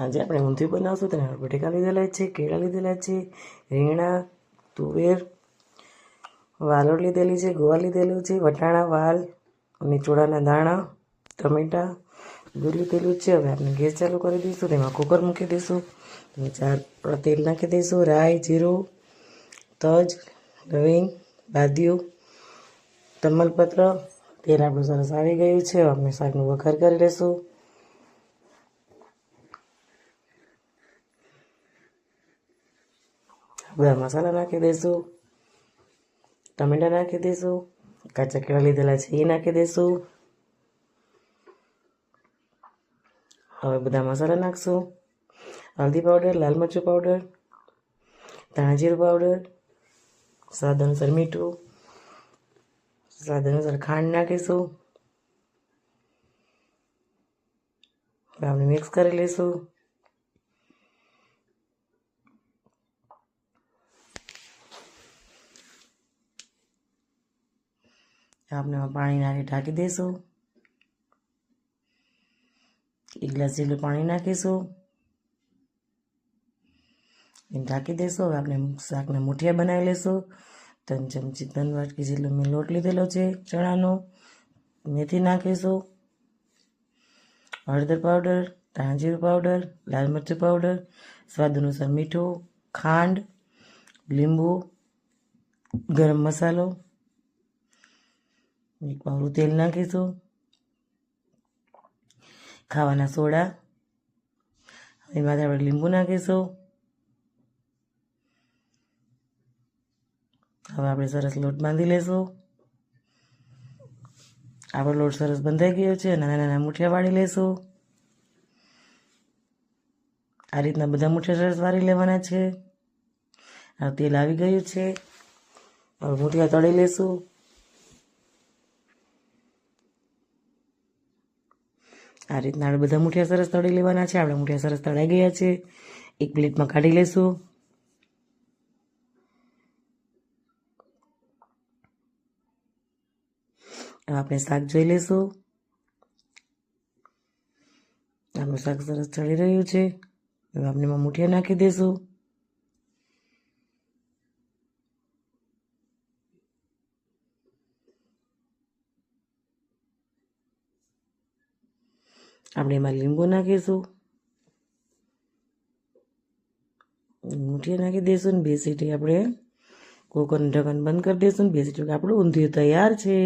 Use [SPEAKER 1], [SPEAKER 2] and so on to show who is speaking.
[SPEAKER 1] આજે આપણે ઊંધિયું બનાવશું, તેને બટેકા લીધેલા છે, કેળા લીધેલા છે, રીંગણા, તુવેર, વાલોળ લીધેલી છે, ગોવા લીધેલું છે, વટાણા, વાલ અને ચોળાના દાણા, ટમેટા બધું લીધેલું છે. હવે આપણે ગેસ ચાલુ કરી દઈશું, તેમાં કુકર મૂકી દઈશું ચાર તેલ નાખી દઈશું, રાઈ, જીરું, તજ, લવિંગ, બાદિયું, તમલપત્ર, તેલ આપણું સરસ આવી ગયું છે. અમે શાકનું વઘાર કરી લઈશું બધા મસાલા નાખી દઈશું ટમેટા નાખી દઈશું કાચા કેળા લીધેલા છે એ નાખી દઈશું હવે બધા મસાલા નાખશું. હલ્દી પાવડર, લાલ મરચું પાવડર ધાણાજીરું પાવડર, સ્વાદ અનુસાર મીઠું, સ્વાદ અનુસાર ખાંડ નાખીશું. આપણે મિક્સ કરી લઈશું. આપણે પાણી નાખી ઢાંકી દઈશું એક ગ્લાસ જેટલું પાણી નાખીશું. એને ઢાંકી દઈશું હવે આપણે શાકના મુઠિયા બનાવી લઈશું ત્રણ ચમચી ત્રણ વાટકી જેટલો મેં લોટ લીધેલો છે ચણાનો. મેથી નાખીશું. હળદર પાવડર ધાણાજીરું પાવડર, લાલ મરચું પાવડર, સ્વાદ અનુસાર મીઠું, ખાંડ, લીંબુ, ગરમ મસાલો. એક પાવડું તેલ નાખીશું ખાવાના સોડા એમાંથી આપણે લીંબુ નાખીશું હવે આપણે સરસ લોટ બાંધી લઈશું આપણો લોટ સરસ બંધાઈ ગયો છે નાના નાના મુઠિયા વાળી લઈશું આ રીતના બધા મુઠિયા સરસ વાળી લેવાના છે આ તેલ આવી ગયું છે હવે મુઠિયા તળી લઈશું આ રીતના આપણે બધા મૂઠિયા સરસ તળી લેવાના છે. આપણા મૂઠિયા સરસ તળાઈ ગયા છે. એક પ્લેટમાં કાઢી હવે આપણે શાક જોઈ લઈશું આપણું શાક સરસ ચડી રહ્યું છે. હવે આપણે મુઠિયા નાખી દઈશું આપણે એમાં લીંબુ નાખીશું. મુઠિયા નાખી દઈશું ને બે સીટી આપણે કુકરનું ઢક્કન બંધ કરી દઈશું ને બે સીટી આપણું ઊંધિયું તૈયાર છે.